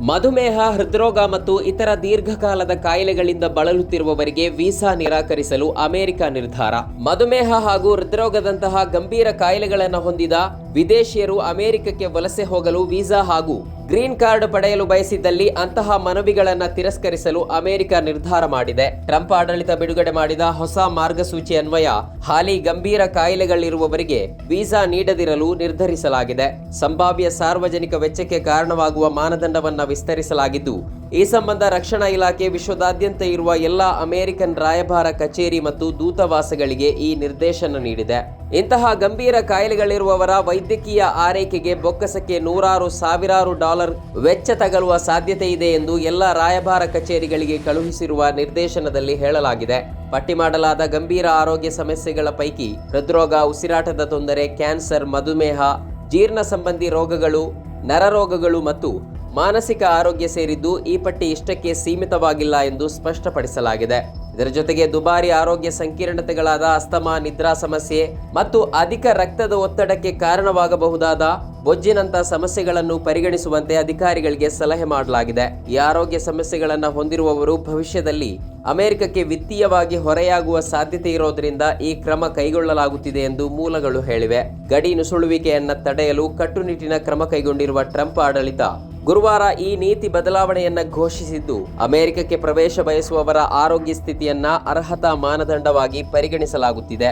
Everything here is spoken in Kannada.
ಮಧುಮೇಹ, ಹೃದ್ರೋಗ ಮತ್ತು ಇತರ ದೀರ್ಘಕಾಲದ ಕಾಯಿಲೆಗಳಿಂದ ಬಳಲುತ್ತಿರುವವರಿಗೆ ವೀಸಾ ನಿರಾಕರಿಸಲು ಅಮೆರಿಕ ನಿರ್ಧಾರ. ಮಧುಮೇಹ ಹಾಗೂ ಹೃದ್ರೋಗದಂತಹ ಗಂಭೀರ ಕಾಯಿಲೆಗಳನ್ನು ಹೊಂದಿದ ವಿದೇಶಿಯರು ಅಮೆರಿಕಕ್ಕೆ ವಲಸೆ ಹೋಗಲು ವೀಸಾ ಹಾಗೂ ಗ್ರೀನ್ ಕಾರ್ಡ್ ಪಡೆಯಲು ಬಯಸಿದ್ದಲ್ಲಿ ಅಂತಹ ಮನವಿಗಳನ್ನು ತಿರಸ್ಕರಿಸಲು ಅಮೆರಿಕ ನಿರ್ಧಾರ ಮಾಡಿದೆ. ಟ್ರಂಪ್ ಆಡಳಿತ ಬಿಡುಗಡೆ ಮಾಡಿದ ಹೊಸ ಮಾರ್ಗಸೂಚಿ ಅನ್ವಯ ಹಾಲಿ ಗಂಭೀರ ಕಾಯಿಲೆಗಳಿರುವವರಿಗೆ ವೀಸಾ ನೀಡದಿರಲು ನಿರ್ಧರಿಸಲಾಗಿದೆ. ಸಂಭಾವ್ಯ ಸಾರ್ವಜನಿಕ ವೆಚ್ಚಕ್ಕೆ ಕಾರಣವಾಗುವ ಮಾನದಂಡವನ್ನು ವಿಸ್ತರಿಸಲಾಗಿದ್ದು ಈ ಸಂಬಂಧ ರಕ್ಷಣಾ ಇಲಾಖೆ ವಿಶ್ವದಾದ್ಯಂತ ಇರುವ ಎಲ್ಲ ಅಮೆರಿಕನ್ ರಾಯಭಾರ ಕಚೇರಿ ಮತ್ತು ದೂತಾವಾಸಗಳಿಗೆ ಈ ನಿರ್ದೇಶನ ನೀಡಿದೆ. ಇಂತಹ ಗಂಭೀರ ಕಾಯಿಲೆಗಳಿರುವವರ ವೈದ್ಯಕೀಯ ಆರೈಕೆಗೆ ಬೊಕ್ಕಸಕ್ಕೆ ನೂರಾರು ಸಾವಿರಾರು ಡಾಲರ್ ವೆಚ್ಚ ತಗಲುವ ಸಾಧ್ಯತೆ ಇದೆ ಎಂದು ಎಲ್ಲ ರಾಯಭಾರ ಕಚೇರಿಗಳಿಗೆ ಕಳುಹಿಸಿರುವ ನಿರ್ದೇಶನದಲ್ಲಿ ಹೇಳಲಾಗಿದೆ. ಪಟ್ಟಿ ಮಾಡಲಾದ ಗಂಭೀರ ಆರೋಗ್ಯ ಸಮಸ್ಯೆಗಳ ಪೈಕಿ ಹೃದ್ರೋಗ, ಉಸಿರಾಟದ ತೊಂದರೆ, ಕ್ಯಾನ್ಸರ್, ಮಧುಮೇಹ, ಜೀರ್ಣ ಸಂಬಂಧಿ ರೋಗಗಳು, ನರರೋಗಗಳು ಮತ್ತು ಮಾನಸಿಕ ಆರೋಗ್ಯ ಸೇರಿದ್ದು ಈ ಪಟ್ಟಿ ಇಷ್ಟಕ್ಕೆ ಸೀಮಿತವಾಗಿಲ್ಲ ಎಂದು ಸ್ಪಷ್ಟಪಡಿಸಲಾಗಿದೆ. ಇದರ ಜೊತೆಗೆ ದುಬಾರಿ ಆರೋಗ್ಯ ಸಂಕೀರ್ಣತೆಗಳಾದ ಅಸ್ತಮಾ, ನಿದ್ರಾ ಸಮಸ್ಯೆ ಮತ್ತು ಅಧಿಕ ರಕ್ತದ ಒತ್ತಡಕ್ಕೆ ಕಾರಣವಾಗಬಹುದಾದ ಬೊಜ್ಜಿನಂತ ಸಮಸ್ಯೆಗಳನ್ನು ಪರಿಗಣಿಸುವಂತೆ ಅಧಿಕಾರಿಗಳಿಗೆ ಸಲಹೆ ಮಾಡಲಾಗಿದೆ. ಈ ಆರೋಗ್ಯ ಸಮಸ್ಯೆಗಳನ್ನು ಹೊಂದಿರುವವರು ಭವಿಷ್ಯದಲ್ಲಿ ಅಮೆರಿಕಕ್ಕೆ ವಿತ್ತೀಯವಾಗಿ ಹೊರೆಯಾಗುವ ಸಾಧ್ಯತೆ ಇರೋದ್ರಿಂದ ಈ ಕ್ರಮ ಕೈಗೊಳ್ಳಲಾಗುತ್ತಿದೆ ಎಂದು ಮೂಲಗಳು ಹೇಳಿವೆ. ಗಡಿ ನುಸುಳುವಿಕೆಯನ್ನು ತಡೆಯಲು ಕಟ್ಟುನಿಟ್ಟಿನ ಕ್ರಮ ಕೈಗೊಂಡಿರುವ ಟ್ರಂಪ್ ಆಡಳಿತ ಗುರುವಾರ ಈ ನೀತಿ ಬದಲಾವಣೆಯನ್ನ ಘೋಷಿಸಿದ್ದು. ಅಮೆರಿಕಕ್ಕೆ ಪ್ರವೇಶ ಬಯಸುವವರ ಆರೋಗ್ಯ ಸ್ಥಿತಿಯನ್ನ ಅರ್ಹತಾ ಮಾನದಂಡವಾಗಿ ಪರಿಗಣಿಸಲಾಗುತ್ತಿದೆ.